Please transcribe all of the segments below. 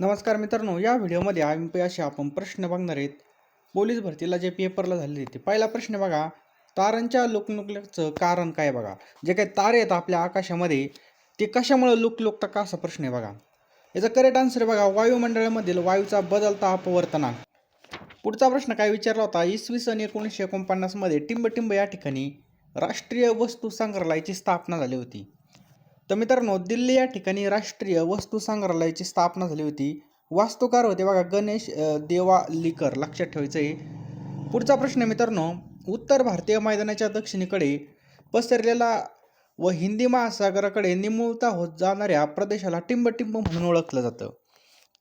नमस्कार मित्रांनो या व्हिडिओमध्ये आम्ही असे आपण प्रश्न बघणार आहेत. पोलीस भरतीला जे पेपरला झालेले ते पहिला प्रश्न बघा. तारांच्या लुकलुकल्याचं कारण काय बघा? जे काही तारे आहेत आपल्या आकाशामध्ये ते कशामुळे लुकलुकता का असा प्रश्न आहे बघा? याचा करेक्ट आन्सर बघा वायुमंडळामधील वायूचा बदलता अपवर्तनांक पुढचा प्रश्न काय विचारला होता? इसवी सन एकोणीसशे एकोणपन्नासमध्ये टिंबटिंब या ठिकाणी राष्ट्रीय वस्तू संग्रहालयाची स्थापना झाली होती. तर मित्रांनो दिल्ली या ठिकाणी राष्ट्रीय वस्तू संग्रहालयाची स्थापना झाली होती. वास्तुकार होते बघा गणेश देवालीकर. लक्षात ठेवायचं आहे. पुढचा प्रश्न आहे मित्रांनो उत्तर भारतीय मैदानाच्या दक्षिणेकडे पसरलेला व हिंदी महासागराकडे निमुळता होत जाणाऱ्या प्रदेशाला टिंबटिंब म्हणून ओळखलं जातं.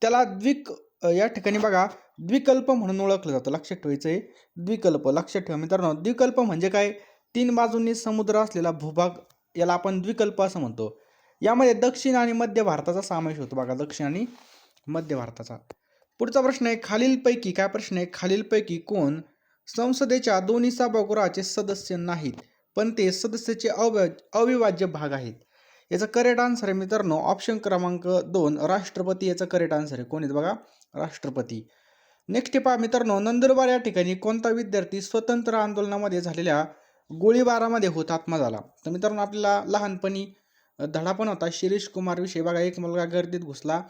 त्याला द्विक या ठिकाणी बघा द्विकल्प म्हणून ओळखलं जातं. लक्षात ठेवायचं आहे. द्विकल्प. लक्षात ठेवा मित्रांनो द्विकल्प म्हणजे काय? तीन बाजूंनी समुद्र असलेला भूभाग याला आपण द्विकल्प असं म्हणतो. यामध्ये दक्षिण आणि मध्य भारताचा समावेश होतो बघा दक्षिण आणि मध्य भारताचा. पुढचा प्रश्न आहे खालीलपैकी काय प्रश्न आहे? खालीलपैकी कोण संसदेच्या दोन्ही सभागृहाचे सदस्य नाहीत पण ते सदस्याचे अव अविभाज्य भाग आहेत. याचं करेक्ट आन्सर आहे मित्रांनो ऑप्शन क्रमांक दोन राष्ट्रपती. याचं करेक्ट आन्सर आहे. कोण आहेत बघा? राष्ट्रपती. नेक्स्ट पहा मित्रांनो नंदुरबार या ठिकाणी कोणता विद्यार्थी स्वतंत्र आंदोलनामध्ये झालेल्या गोळीबारामध्ये हुतात्मा झाला. तर मित्रांनो आपल्याला लहानपणी धडा पण होता. शिरीष कुमार विषयी बघा एक मुलगा गर्दीत घुसला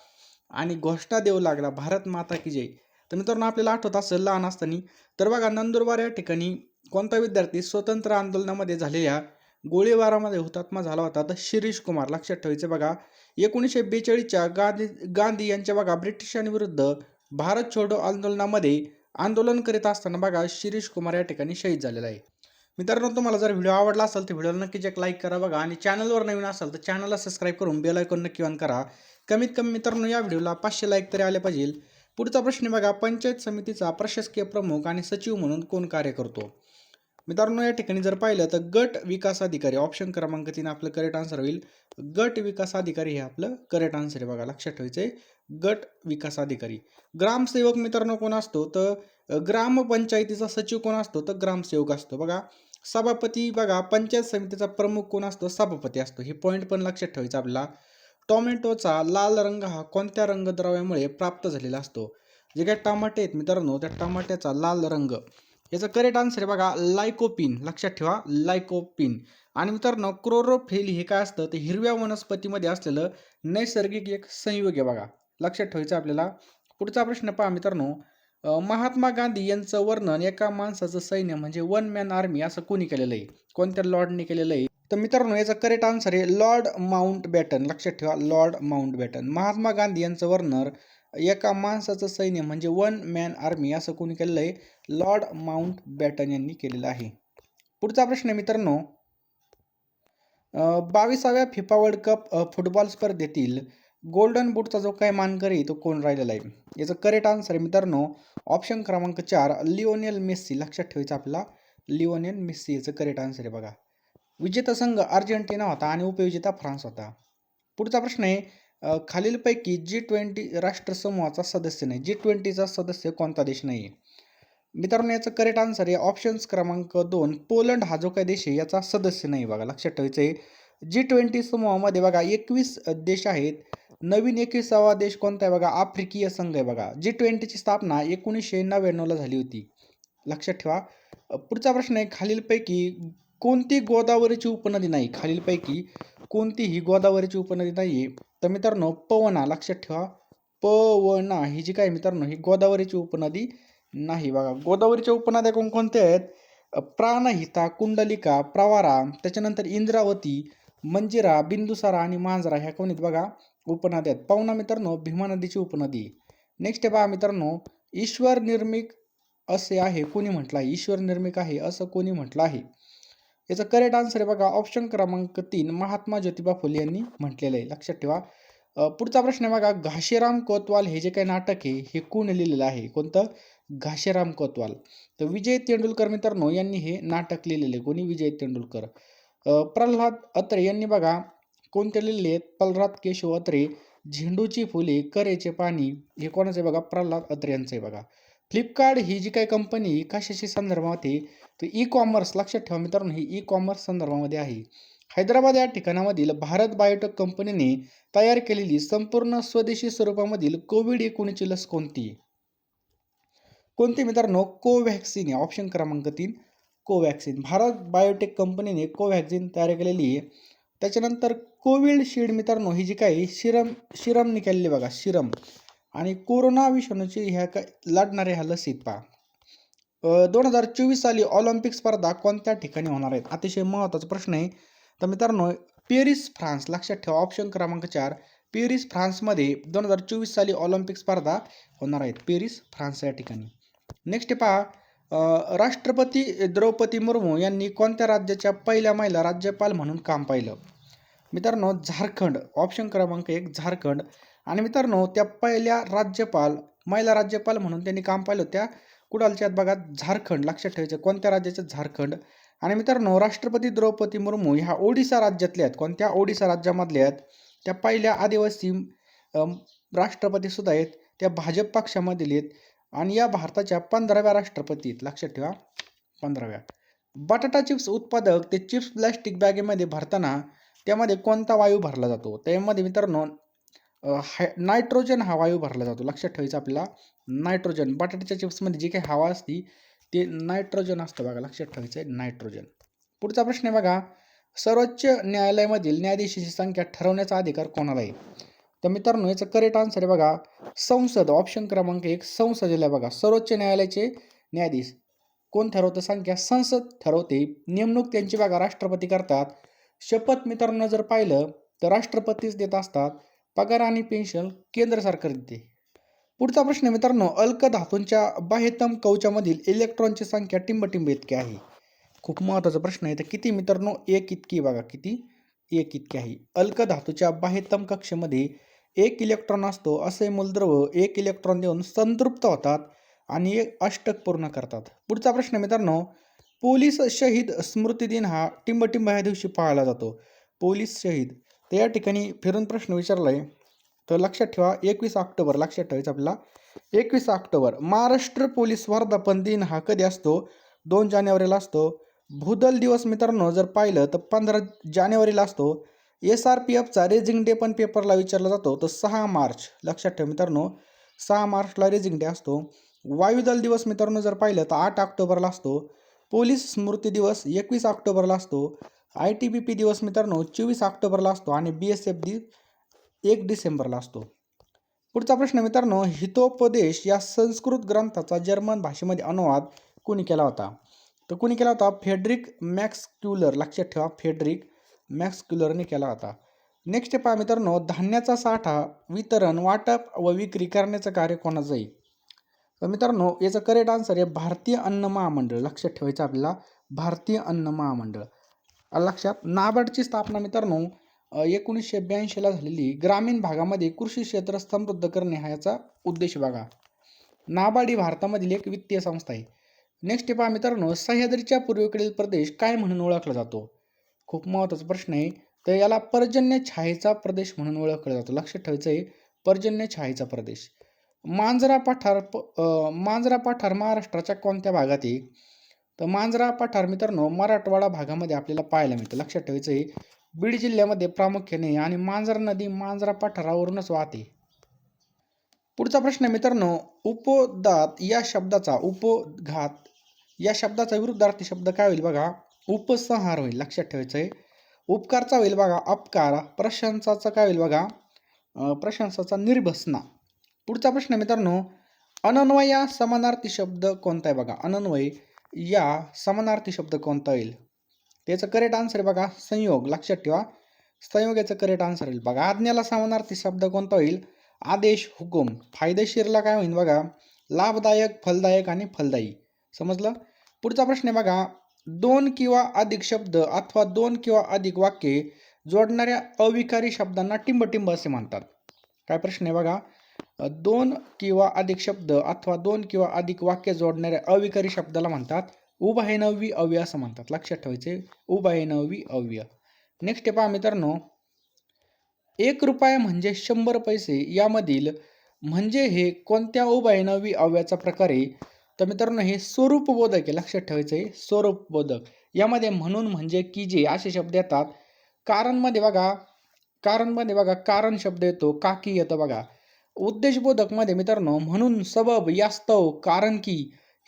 आणि घोषणा देऊ लागला. भारत माता की जय. तर मित्रांनो आपल्याला आठवत असेल लहान असताना तर बघा नंदुरबार या ठिकाणी कोणता विद्यार्थी स्वतंत्र आंदोलनामध्ये झालेल्या गोळीबारामध्ये हुतात्मा झाला होता? तर शिरीष कुमार लक्षात ठेवायचं बघा. एकोणीसशे बेचाळीसच्या गांधी गांधी यांच्या बघा ब्रिटिशांविरुद्ध भारत छोडो आंदोलनामध्ये आंदोलन करीत असताना बघा शिरीष कुमार या ठिकाणी शहीद झालेला आहे. मित्रांनो तुम्हाला जर व्हिडिओ आवडला असेल तर व्हिडिओला नक्कीच एक लाईक करा बघा. आणि चॅनलवर नवीन असाल तर चॅनलला सबस्क्राईब करून बेल आयकॉन नक्की ऑन करा. कमीत कमी मित्रांनो या व्हिडिओला पाचशे लाईक तरी आले पाहिजे. पुढचा प्रश्न बघा पंचायत समितीचा प्रशासकीय प्रमुख आणि सचिव म्हणून कोण कार्य करतो? मित्रांनो या ठिकाणी जर पाहिलं तर गट विकास अधिकारी ऑप्शन क्रमांक तीन आपलं करेक्ट आन्सर होईल. गट विकास अधिकारी हे आपलं करेक्ट आन्सर आहे बघा लक्षात ठेवायचं आहे गट विकास अधिकारी. ग्रामसेवक मित्रांनो कोण असतो? तर ग्रामपंचायतीचा सचिव कोण असतो? तर ग्रामसेवक असतो. बघा सभापती बघा पंचायत समितीचा प्रमुख कोण असतो? सभापती असतो. हे पॉईंट पण लक्षात ठेवायचा आपला टोमॅटोचा लाल रंग हा कोणत्या रंगद्रव्यामुळे प्राप्त झालेला असतो? जे काही टमाटे आहेत मित्रांनो त्या टमाट्याचा लाल रंग. याचं करेक्ट आन्सर आहे बघा लायकोपिन लक्षात ठेवा लायकोपिन आणि मित्रांनो क्रोरोफेल हे काय असतं? ते हिरव्या वनस्पतीमध्ये असलेलं नैसर्गिक एक संयोग आहे बघा. लक्षात ठेवायचं आपल्याला. पुढचा प्रश्न पहा मित्रांनो. महात्मा गांधी यांचं वर्णन एका माणसाचं सैन्य म्हणजे वन मॅन आर्मी असं कोणी केलेलं आहे? कोणत्या लॉर्डने केलेलं आहे? तर मित्रांनो याचा करेक्ट आन्सर आहे लॉर्ड माउंट बॅटन. लक्षात ठेवा Lord Mountbatten. Mahatma Gandhi यांचं वर्णन एका माणसाचं सैन्य म्हणजे वन मॅन आर्मी असं कोणी केलेलं आहे? लॉर्ड माउंट बॅटन यांनी केलेलं आहे. पुढचा प्रश्न आहे मित्रांनो बावीसाव्या फिफा वर्ल्ड कप फुटबॉल स्पर्धेतील गोल्डन बूटचा जो काही मानकरी तो कोण राहिलेला आहे? याचं करेक्ट आन्सर आहे मित्रांनो ऑप्शन क्रमांक चार लिओनियल मेस्सी लक्षात ठेवायचं आपला लिओनियल मेस्सी याचं करेक्ट आन्सर आहे बघा. विजेता संघ अर्जेंटिना होता आणि उपविजेता फ्रान्स होता. पुढचा प्रश्न आहे खालीलपैकी जी ट्वेंटी राष्ट्रसमूहाचा सदस्य नाही. जी ट्वेंटीचा सदस्य कोणता देश नाही आहे मित्रांनो याचं करेक्ट आन्सर आहे ऑप्शन्स क्रमांक दोन पोलंड हा जो काही देश आहे याचा सदस्य नाही बघा. लक्षात ठेवायचं आहे जी ट्वेंटी समूहामध्ये बघा एकवीस देश आहेत. नवीन एकविसावा देश कोणता आहे बघा? आफ्रिकीय संघ आहे बघा. जी ट्वेंटीची स्थापना एकोणीसशे नव्याण्णवला झाली होती. लक्षात ठेवा. पुढचा प्रश्न आहे खालीलपैकी कोणती गोदावरीची उपनदी नाही? खालीलपैकी कोणतीही गोदावरीची उपनदी नाही आहे तर मित्रांनो पवना लक्षात ठेवा. पवना ही जी काय मित्रांनो ही गोदावरीची उपनदी नाही बघा. गोदावरीच्या उपनद्या कोणकोणत्या आहेत? प्राणहिता कुंडलिका प्रवारा त्याच्यानंतर इंद्रावती मंजिरा बिंदुसारा आणि मांजरा ह्या कोण आहेत बघा? उपनद्या आहेत पवना मित्रांनो भीमा नदीची उपनदी. नेक्स्ट आहे पहा मित्रांनो ईश्वर निर्मिक असे आहे कोणी म्हटलं आहे? ईश्वर निर्मिक आहे असं कोणी म्हटलं आहे? याचं करेक्ट आन्सर आहे बघा ऑप्शन क्रमांक तीन महात्मा ज्योतिबा फुले यांनी म्हटलेलं आहे. लक्षात ठेवा. पुढचा प्रश्न आहे बघा घाशीराम कोतवाल हे जे काही नाटक आहे हे कोण लिहिलेलं आहे? कोणतं? घाशीराम कोतवाल. तर विजय तेंडुलकर मित्रांनो यांनी हे नाटक लिहिलेले आहे. कोणी? विजय तेंडुलकर. प्रल्हाद अत्रे यांनी बघा कोणते लिहिले आहेत? प्रल्हाद केशव अत्रे झेंडूची फुले करेचे पाणी हे कोणाचं आहे बघा? प्रल्हाद अत्रे यांचे बघा. फ्लिपकार्ट ही जी काही कंपनी कशाशी संदर्भात आहे? तर ई कॉमर्स लक्षात ठेवा मित्रांनो ही ई कॉमर्स संदर्भामध्ये आहे. हैदराबाद या ठिकाणामधील भारत बायोटेक कंपनीने तयार केलेली संपूर्ण स्वदेशी स्वरूपामधील कोविड एकोणीसची लस कोणती? कोणती मित्रांनो? कोव्हॅक्सिन आहे. ऑप्शन क्रमांक तीन कोव्हॅक्सिन. भारत बायोटेक कंपनीने कोव्हॅक्सिन तयार केलेली आहे. त्याच्यानंतर कोविडशिल्ड मित्रांनो ही जी काही शिरम शिरम निघालेली बघा शिरम. आणि कोरोना विषाणूची ह्या काय लढणाऱ्या ह्या लसीत पहा. दोन हजार चोवीस साली ऑलिम्पिक स्पर्धा कोणत्या ठिकाणी होणार आहेत? अतिशय महत्त्वाचा प्रश्न आहे. तर मित्रांनो पेरिस फ्रान्स. लक्षात ठेवा ऑप्शन क्रमांक चार. पेरिस फ्रान्समध्ये दोन हजार चोवीस साली ऑलिम्पिक स्पर्धा होणार आहेत. पेरिस फ्रान्स या ठिकाणी. नेक्स्ट पहा. राष्ट्रपती द्रौपदी मुर्मू यांनी कोणत्या राज्याच्या पहिल्या महिला राज्यपाल म्हणून काम पाहिलं? मित्रांनो झारखंड. ऑप्शन क्रमांक एक झारखंड. आणि मित्रांनो त्या पहिल्या राज्यपाल महिला राज्यपाल म्हणून त्यांनी काम पाहिलं त्या कुडालच्या भागात झारखंड. लक्षात ठेवायचं कोणत्या राज्याचं झारखंड? आणि मित्रांनो राष्ट्रपती द्रौपदी मुर्मू ह्या ओडिसा राज्यातल्या आहेत. कोणत्या ओडिसा राज्यामधल्या आहेत? त्या पहिल्या आदिवासी राष्ट्रपतीसुद्धा आहेत. त्या भाजप पक्षामधील आहेत. आणि या भारताच्या पंधराव्या राष्ट्रपती आहेत. लक्षात ठेवा पंधराव्या. बटाटा चिप्स उत्पादक ते चिप्स प्लॅस्टिक बॅगेमध्ये भरताना त्यामध्ये कोणता वायू भरला जातो? त्यामध्ये मित्रांनो हाय नायट्रोजन हा वायू भरला जातो. लक्षात ठेवायचं आपल्याला नायट्रोजन बटाट्याच्या चिप्समध्ये जी काही हवा असती ते नायट्रोजन असतं बघा. लक्षात ठेवायचं आहे नायट्रोजन पुढचा प्रश्न आहे बघा सर्वोच्च न्यायालयामधील न्यायाधीशाची संख्या ठरवण्याचा अधिकार कोणाला आहे? तर मित्रांनो याचं करेक्ट आन्सर आहे बघा संसद. ऑप्शन क्रमांक एक संसदेला आहे बघा. सर्वोच्च न्यायालयाचे न्यायाधीश. कोण ठरवतं संख्या? संसद ठरवते. नेमणूक त्यांची बघा राष्ट्रपती करतात. शपथ मित्रांनो जर पाहिलं तर राष्ट्रपतीच देत असतात. पगार आणि पेन्शन केंद्र सरकार देते. पुढचा प्रश्न मित्रांनो अल्क धातूंच्या बाह्यतम कवचामधील इलेक्ट्रॉनची संख्या टिंबटिंब इतकी आहे. खूप महत्त्वाचा प्रश्न आहे. तर किती मित्रांनो? एक इतकी बघा किती? एक इतकी आहे. अल्क धातूच्या बाह्यतम कक्षेमध्ये एक इलेक्ट्रॉन असतो. असे मूलद्रव एक इलेक्ट्रॉन देऊन संतृप्त होतात आणि एक अष्टक पूर्ण करतात. पुढचा प्रश्न मित्रांनो पोलीस शहीद स्मृती दिन हा टिंबटिंब ह्या दिवशी पाळला जातो. पोलीस शहीद. तर या ठिकाणी फिरून प्रश्न विचारला आहे तर लक्षात ठेवा एकवीस ऑक्टोबर लक्षात ठेवायचं आपल्याला. एकवीस ऑक्टोबर महाराष्ट्र पोलीस वर्धापन दिन हा कधी असतो? दोन जानेवारीला असतो. भूदल दिवस मित्रांनो जर पाहिलं तर पंधरा जानेवारीला असतो. एस आर पी एफचा रेझिंग डे पण पेपरला विचारला जातो. तर सहा मार्च लक्षात ठेवा मित्रांनो. सहा मार्चला रेझिंग डे असतो. वायुदल दिवस मित्रांनो जर पाहिलं तर आठ ऑक्टोबरला असतो. पोलीस स्मृती दिवस एकवीस ऑक्टोबरला असतो. आय टी बी पी दिवस मित्रांनो चोवीस ऑक्टोबरला असतो आणि बी एस एफ दि एक डिसेंबरला असतो. पुढचा प्रश्न मित्रांनो हितोपदेश या संस्कृत ग्रंथाचा जर्मन भाषेमध्ये अनुवाद कोणी केला होता? तर कोणी केला होता? फेडरिक मॅक्सक्युलर लक्षात ठेवा फेडरिक मॅक्सक्युलरने केला होता. नेक्स्ट पहा मित्रांनो धान्याचा साठा वितरण वाटप व विक्री करण्याचं कार्य कोणाचं तर मित्रांनो याचं करेक्ट आन्सर आहे भारतीय अन्न महामंडळ. लक्षात ठेवायचं आपल्याला भारतीय अन्न महामंडळ. लक्षात? नाबार्डची स्थापना मित्रांनो एकोणीसशे ब्याऐंशीला झालेली. ग्रामीण भागामध्ये कृषी क्षेत्र समृद्ध करणे हा याचा उद्देश बघा. नाबार्ड ही भारतामधील एक वित्तीय संस्था आहे. नेक्स्ट पहा मित्रांनो सह्याद्रीच्या पूर्वेकडील प्रदेश काय म्हणून ओळखला जातो? खूप महत्त्वाचा प्रश्न आहे. तर याला पर्जन्य छायेचा प्रदेश म्हणून ओळखला जातो. लक्षात ठेवायचं आहे पर्जन्य छायेचा प्रदेश. मांजरा पठार प मांजरा पठार महाराष्ट्राच्या कोणत्या भागात आहे? तर मांजरा पठार मित्रांनो मराठवाडा भागामध्ये आपल्याला पाहायला मिळतं. लक्षात ठेवायचं आहे बीड जिल्ह्यामध्ये प्रामुख्याने आणि मांजरा नदी मांजरा पठारावरूनच वाहते. पुढचा प्रश्न आहे मित्रांनो उपदात या शब्दाचा उपघात या शब्दाचा विरुद्धार्थी शब्द काय होईल बघा? उपसंहार होईल. लक्षात ठेवायचं आहे. उपकारचा होईल बघा अपकार प्रशंसाचा काय होईल बघा? प्रशंसाचा निर्भसना. पुढचा प्रश्न मित्रांनो अनन्वय या समानार्थी शब्द कोणता आहे बघा? अनन्वय या समानार्थी शब्द कोणता येईल? त्याचं करेक्ट आन्सर आहे बघा संयोग. लक्षात ठेवा. संयोग याचं करेक्ट आन्सर येईल. बघा आज्ञाला समानार्थी शब्द कोणता होईल? आदेश हुकुम. फायदेशीरला काय होईल बघा? लाभदायक फलदायक आणि फलदायी. समजलं? पुढचा प्रश्न आहे बघा दोन किंवा अधिक शब्द अथवा दोन किंवा अधिक वाक्ये जोडणाऱ्या अविकारी शब्दांना टिंबटिंब असे म्हणतात. काय प्रश्न आहे बघा? दोन किंवा अधिक शब्द अथवा दोन किंवा अधिक वाक्य जोडणाऱ्या अविकारी शब्दाला म्हणतात. उभयनवी अव्यय असं म्हणतात. लक्षात ठेवायचे. उभयनवी अव्यय नेक्स्ट पहा मित्रांनो. एक रुपया म्हणजे शंभर पैसे यामधील म्हणजे हे कोणत्या उभयनवी अव्ययाचा प्रकार आहे? तर मित्रांनो हे स्वरूपबोधक आहे. लक्षात ठेवायचं. आहे स्वरूपबोधक यामध्ये म्हणून म्हणजे की जे असे शब्द येतात. कारणमध्ये बघा. कारणमध्ये बघा. कारण शब्द येतो. काकी येतं बघा. उद्देशबोधकमध्ये मित्रांनो म्हणून सबब यास्तव कारण की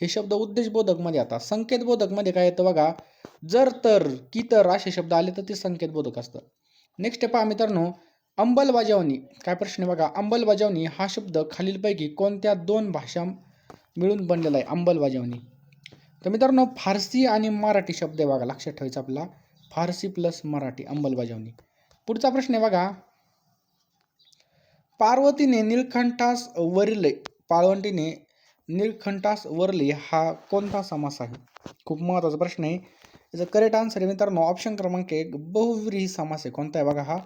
हे शब्द उद्देशबोधकमध्ये येतात संकेतबोधकमध्ये काय येतं बघा जर तर की तर असे शब्द आले तर ते संकेतबोधक असतं. नेक्स्ट पहा मित्रांनो अंमलबजावणी. काय प्रश्न आहे बघा अंमलबजावणी हा शब्द खालीलपैकी कोणत्या दोन भाषा मिळून बनलेला आहे अंमलबजावणी. तर मित्रांनो फारसी आणि मराठी शब्द आहे बघा लक्षात ठेवायचा आपला फारसी प्लस मराठी अंमलबजावणी. पुढचा प्रश्न आहे बघा पार्वतीने निळकंठास वरले पाळवंटीने निळकंठास वरले हा कोणता समास आहे? खूप महत्त्वाचा प्रश्न आहे. याचं करेक्ट आन्सर आहे मित्रांनो ऑप्शन क्रमांक एक बहुव्रीही समास आहे. कोणता आहे बघा हा?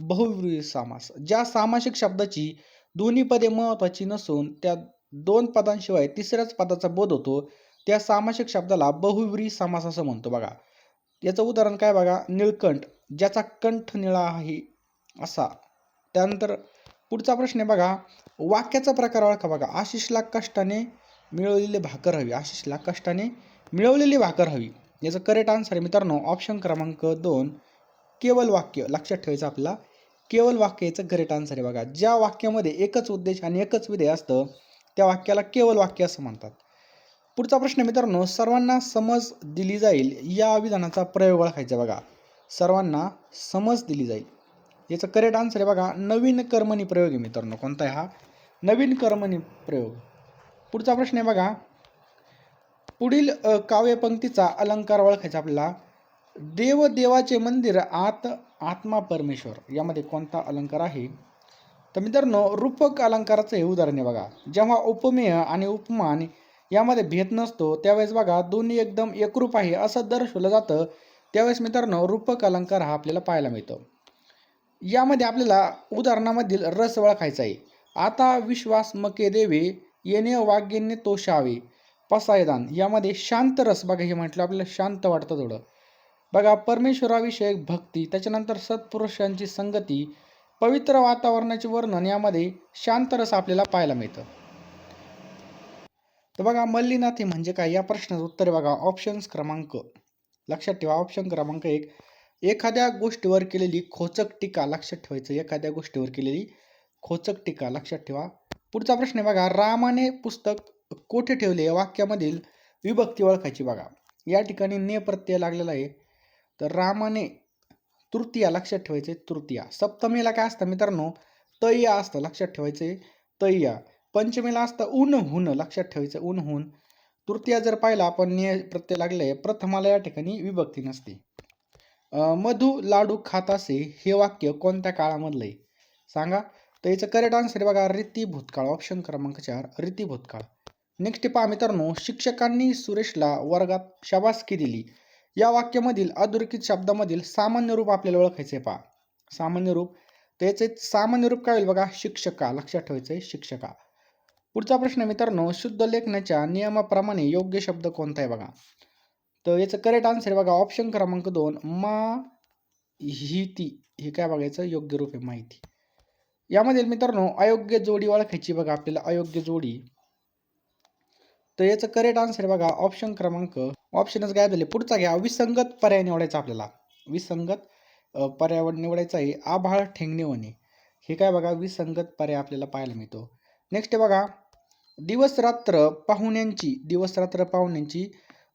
बहुव्रीही समास. ज्या सामासिक शब्दाची दोन्ही पदे महत्त्वाची नसून त्या दोन पदांशिवाय तिसऱ्याच पदाचा बोध होतो त्या सामासिक शब्दाला बहुव्रीही समास असं म्हणतो बघा. याचं उदाहरण काय बघा? निळकंठ ज्याचा कंठ निळा आहे असा. त्यानंतर पुढचा प्रश्न आहे बघा. वाक्याचा प्रकार ओळखा बघा. आशिषला कष्टाने मिळवलेली भाकर हवी. आशिषला कष्टाने मिळवलेली भाकर हवी. याचं करेक्ट आन्सर आहे मित्रांनो. ऑप्शन क्रमांक दोन केवळ वाक्य. लक्षात ठेवायचं आपला केवळ वाक्य याचं करेक्ट आन्सर आहे बघा. ज्या वाक्यामध्ये एकच उद्देश आणि एकच विधेय असतं त्या वाक्याला केवळ वाक्य असं म्हणतात. पुढचा प्रश्न मित्रांनो. सर्वांना समज दिली जाईल या विधानाचा प्रयोग ओळखायचा बघा. सर्वांना समज दिली जाईल. याचं करेक्ट आन्सर आहे बघा नवीन कर्मणी प्रयोग आहे मित्रांनो कोणता आहे हा? नवीन कर्मणी प्रयोग. पुढचा प्रश्न आहे बघा पुढील काव्यपंक्तीचा अलंकार ओळखायचा आपल्याला. देव देवाचे मंदिर आत आत्मा परमेश्वर यामध्ये कोणता अलंकार आहे? तर मित्रांनो रूपक अलंकाराचं हे उदाहरण आहे बघा. जेव्हा उपमेय आणि उपमान यामध्ये भेद नसतो त्यावेळेस बघा दोन्ही एकदम एकरूप आहे असं दर्शवलं जातं. त्यावेळेस मित्रांनो रूपक अलंकार हा आपल्याला पाहायला मिळतो. यामध्ये आपल्याला उदाहरणामधील रस ओळखायचा आहे. आता विश्वास मके देवे येणे वाग्येने तोषावे पसायदान यामध्ये शांत रस. बघा हे म्हटलं आपल्याला शांत वाटतं थोडं. बघा परमेश्वराविषयक भक्ती त्याच्यानंतर सत्पुरुषांची संगती पवित्र वातावरणाचे वर्णन यामध्ये शांत रस आपल्याला पाहायला मिळतं. तर बघा मल्लीनाथी म्हणजे काय? या प्रश्नाचं उत्तर बघा ऑप्शन्स क्रमांक. लक्षात ठेवा ऑप्शन क्रमांक एक. एखाद्या गोष्टीवर केलेली खोचक टीका लक्षात ठेवायचं. एखाद्या गोष्टीवर केलेली खोचक टीका लक्षात ठेवा. पुढचा प्रश्न आहे बघा रामाने पुस्तक कोठे ठेवले? या वाक्यामधील विभक्ती ओळखायची बघा. या ठिकाणी ने प्रत्यय लागलेला आहे. तर रामाने तृतीया लक्षात ठेवायचे तृतीया. सप्तमीला काय असतं मित्रांनो? तय्या असतं लक्षात ठेवायचे तय्या पंचमीला असतं ऊन हुन लक्षात ठेवायचं ऊन हुन. तृतीया जर पाहिला आपण ने प्रत्यय लागले प्रथमाला या ठिकाणी विभक्ती नसते. मधु लाडू खात असे हे वाक्य कोणत्या काळामधलं आहे? सांगा. तर याचं करेक्ट आन्सर बघा रीती भूतकाळ ऑप्शन क्रमांक चार रीती भूतकाळ. नेक्स्ट पहा मित्रांनो शिक्षकांनी सुरेशला वर्गात शाबासकी दिली. या वाक्यामधील अधोरेखित शब्दामधील सामान्य रूप आपल्याला ओळखायचे आहे पहा. सामान्य रूप. तर याचे सामान्य रूप काय होईल बघा? शिक्षका. लक्षात ठेवायचं आहे शिक्षका. पुढचा प्रश्न मित्रांनो शुद्ध लेखनाच्या नियमाप्रमाणे योग्य शब्द कोणता आहे बघा? तर याचं करेक्ट आन्सर बघा ऑप्शन क्रमांक दोन माहिती हे काय बघायचं? योग्य रूप आहे माहिती. यामध्ये मित्रांनो अयोग्य जोडी ओळखायची बघा आपल्याला अयोग्य जोडी. तर याचं करेक्ट आन्सर बघा ऑप्शन क्रमांक ऑप्शनच गायब झाले? पुढचा घ्या विसंगत पर्याय निवडायचा आपल्याला. विसंगत पर्यावरण निवडायचं आहे आभाळ ठेंगणे होणे. हे काय बघा विसंगत पर्याय आपल्याला पाहायला मिळतो. नेक्स्ट बघा दिवस रात्र पाहुण्यांची दिवस रात्र पाहुण्यांची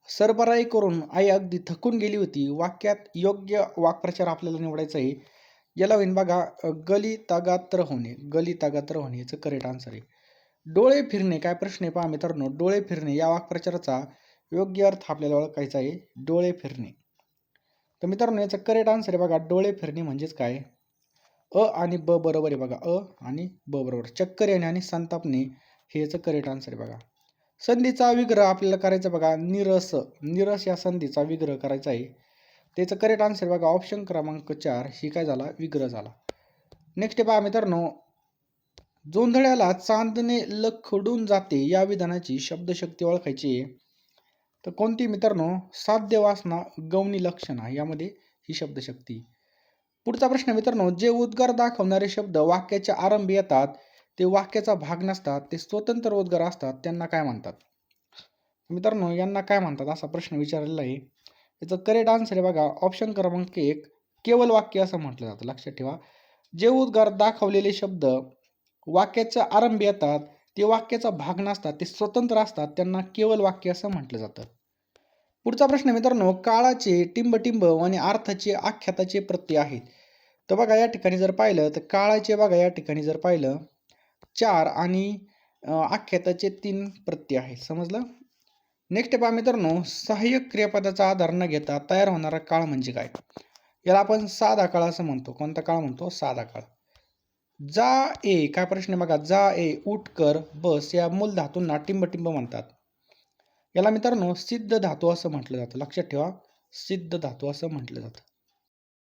सरबराई करून आई अगदी थकून गेली होती. वाक्यात योग्य वाक्प्रचार आपल्याला निवडायचा आहे. याला होईन बघा गली तागात्र होणे. गली तागात्र होणे याचं करेक्ट आन्सर आहे. डोळे फिरणे काय प्रश्न आहे पहा मित्रांनो? डोळे फिरणे या वाक्प्रचाराचा योग्य अर्थ आपल्याला ओळखायचा आहे. डोळे फिरणे. तर मित्रांनो याचं करेक्ट आन्सर आहे बघा. डोळे फिरणे म्हणजेच काय? अ आणि ब बरोबर आहे बघा. अ आणि ब बरोबर. चक्कर येणे आणि संतापणे हे याचं करेक्ट आन्सर आहे बघा. संधीचा विग्रह आपल्याला करायचा बघा. निरस. निरस या संधीचा विग्रह करायचा आहे. त्याचं करेक्ट आन्सर बघा. ऑप्शन क्रमांक चार. ही काय झाला? विग्रह झाला. नेक्स्ट पहा मित्रांनो जोंधळ्याला चांदणे लखडून जाते या विधानाची शब्दशक्ती ओळखायची आहे. तर कोणती मित्रांनो साध्य वासना गौणी लक्षणा यामध्ये ही शब्दशक्ती. पुढचा प्रश्न मित्रांनो जे उद्गार दाखवणारे शब्द वाक्याच्या आरंभी येतात ते वाक्याचा भाग नसतात ते स्वतंत्र उद्गार असतात त्यांना काय म्हणतात? मित्रांनो यांना काय म्हणतात असा प्रश्न विचारलेला आहे. याचं करेक्ट आन्सर आहे बघा ऑप्शन क्रमांक एक केवल वाक्य असं म्हटलं जातं. लक्षात ठेवा. जे उद्गार दाखवलेले शब्द वाक्याच्या आरंभी येतात ते वाक्याचा भाग नसतात ते स्वतंत्र असतात त्यांना केवल वाक्य असं म्हटलं जातं. पुढचा प्रश्न मित्रांनो काळाचे टिंबटिंब आणि अर्थाचे आख्याताचे प्रत्यय आहेत. तर बघा या ठिकाणी जर पाहिलं तर काळाचे बघा या ठिकाणी जर पाहिलं चार आणि आख्याताचे तीन प्रत्यय आहेत. समजलं? नेक्स्ट पहा मित्रांनो सहाय्यक क्रियापदाचा आधार न घेता तयार होणारा काळ म्हणजे काय? याला आपण साधा काळ असं म्हणतो. कोणता काळ म्हणतो? साधा काळ. जा ए काय प्रश्न आहे बघा? जा ए उठ कर बस या मूल धातूंना टिंबटिंब म्हणतात. याला मित्रांनो सिद्ध धातू असं म्हटलं जातं. लक्षात ठेवा. सिद्ध धातू असं म्हटलं जातं.